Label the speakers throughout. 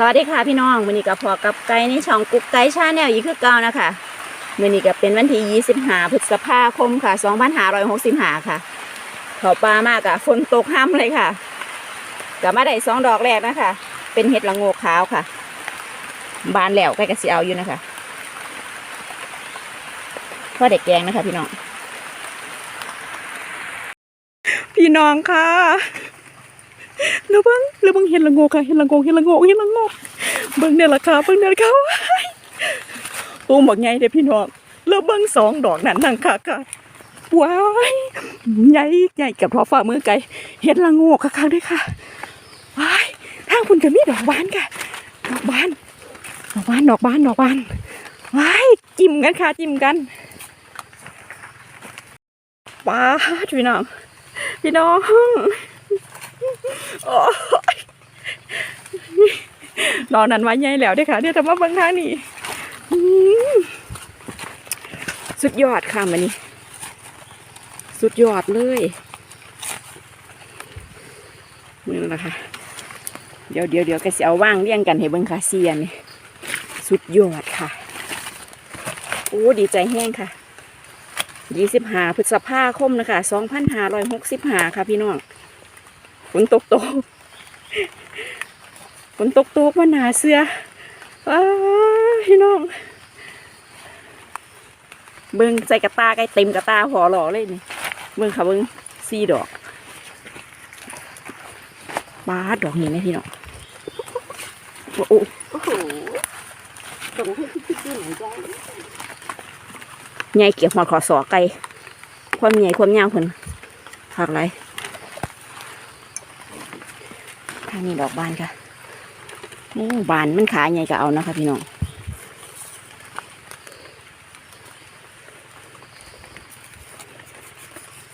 Speaker 1: สวัสดีค่ะพี่น้องมื้อนี้ก็พอกับไก่ในช่องกุ๊กไก่ชาแนลอีกคือเก่านะคะมือนี้ก็เป็นวันที่25พฤษภาคมค่ะ2565ค่ะเขาปลามากอะฝนตกห้ำเลยค่ะก็มาได้สองดอกแรกนะคะ เป็นเห็ดละโงกขาวค่ะ บานแล้วใกล้กระสีเอาอยู่นะคะพ่อเด็กแกงนะคะพี่น้อง พี่น้องค่ะ เรือเบิ้งเรือเบิ้งเห็นละงกค่ะเห็นละงกเห็นละงกเห็นละงกเบิ้งเนี่ยละค่ะเบิ้งเนี่ยละค่ะว้ายตูมบอกไงเด้อพี่น้องเรือเบิ้งสองดอกนั่นนั่งค่ะค่ะว้ายใหญ่ใหญ่กับทอฝ่ามือไกลเห็นละงกค่ะค่ะด้วยค่ะว้ายทางคุณก็มีดอกบานค่ะดอกบานดอกบานดอกบานดอกบานว้ายจิ้มกันค่ะจิ้มกันป้าพี่น้องพี่น้อง โอ้ยรอนันไว้ใหญ่แล้วด้อค่ะเดี๋ยวทำมาเบิ่งทางนี้อืมสุดยอดค่ะมันนี้สุดยอดเลยนี่นะคะเดี๋ยวเดี๋ยวเดี๋ยวก็สิเอาว่างเรียงกันให้เบิ่งค่ะเซียนนี่สุดยอดค่ะโอ้ดีใจแห้งค่ะยี่สิบหาพฤษภาคมนะคะสองพันห้าร้อยหกสิบหาค่ะพี่น้อง ฝนตกโตกฝนตกโตกมาหนาเสืออ้าพี่น้อง เบิ้งใส่กระตาไก่เต็มกระตาหอหล่อเลยนี่ เบิ้งค่ะเบิ้งสี่ดอกบาดดอกนี้ไหมพี่น้อง โอ้โหโอ้โหตรงที่ที่ที่ไหนได้ใหญ่เกี่ยวหัวขอสอไก่ความใหญ่ความยาวคนผักไร ทางนี้ดอกบานค่ะโอ้บานมันขาใหญ่ก็เอานะคะพี่น้อง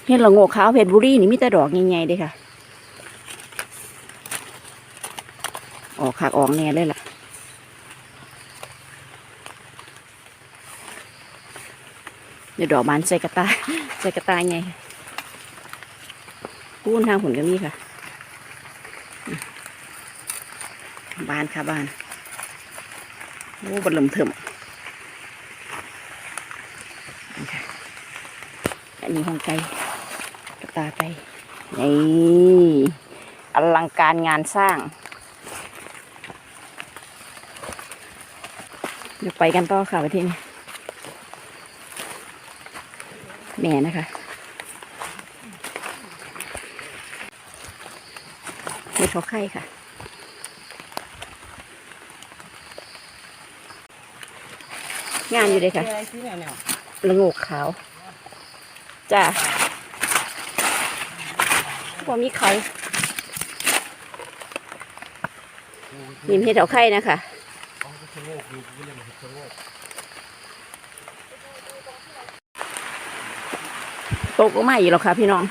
Speaker 1: เห็ดละโงกขาวเพชรบุรีนี่มีแต่ดอกใหญ่ๆเลยค่ะ ออกขากออกแน่เลยล่ะเดี๋ยวดอกบานใส่กระตาใส่กระตายไงพูนทางผลก็มีค่ะ บานค่ะบานโอ้บดลมเถิมนี่ค่ะอันนี้ของไก่ตาไก่นี่อลังการงานสร้าง เดี๋ยวไปกันต่อค่ะไปที่นี่แม่นะคะเห็ดเขาไข่ค่ะ งานอยู่เลยค่ะละโงกขาวจ้าพอมีเขายิมเห็ดเอาไข่นะคะตกลงมาอีกแล้วค่ะพี่น้อง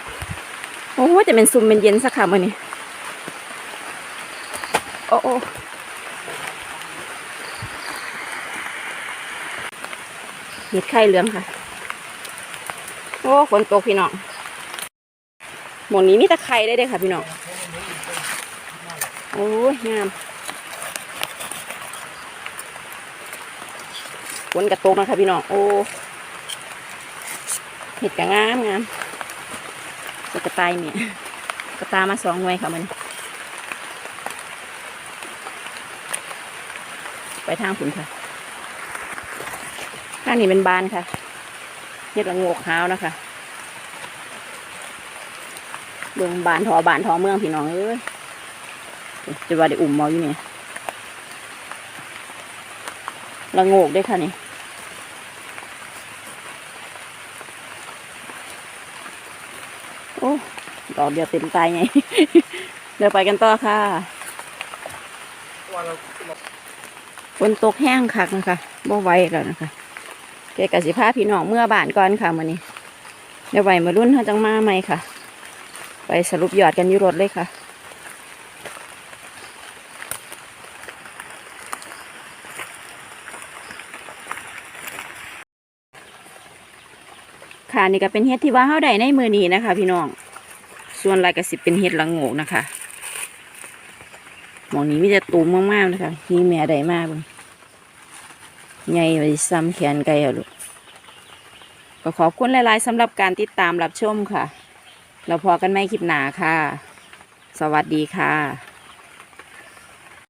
Speaker 1: โอ้จะเป็นซุ่มเป็นเย็นสักค่ะมื่อนี้โอ้โอ้ เห็ดไข่เหลืองค่ะ โอ้ฝนตกพี่น้องหมองนี้มีแต่ไข่ได้เลยค่ะพี่น้อง โอ้ยงามฝนกระตกนะคะพี่น้อง โอ้เห็ดกระงามงามจะกระตายเนี่ยกระตามาสองหน่วยค่ะมันไปทางขุนค่ะ ข้างนี้เป็นบานค่ะเห็ดละโงกขาวนะคะเบืองบานทอบานทอเมืองพี่น้องเอ้ยจะว่าได้อุ่มเมาอยู่เนี่ยละโงกด้วยค่ะนี่โอ้ดอกเดียวเต็มตายไงเดี๋ยวไปกันต่อค่ะฝนตกแห้งคักนะคะบ่ไหวแล้วนะคะ เกกสิพาพี่น้องเมื่อบานก่อนค่ะมื้อนี้เดี๋ยวไว้มารุ่นเขาจังมาใหมค่ะ ไปสรุปยอดกันยุรถเลยค่ะค่ะนี่ก็เป็นเฮ็ดที่ว่าเฮาได้ในมือนี้นะคะ พี่น้อง ส่วนลายกระสิบเป็นเฮ็ดละโงกนะคะหมองนี้มีแต่ตูมมากๆเลยค่ะที่แม่ได้มากเลย ใหญ่ไปซ้ำแขนไก่อะลูกก็ขอบคุณหลาย ๆสำหรับการติดตามรับชมค่ะ เราพอกันไม่คลิปหนาค่ะ สวัสดีค่ะ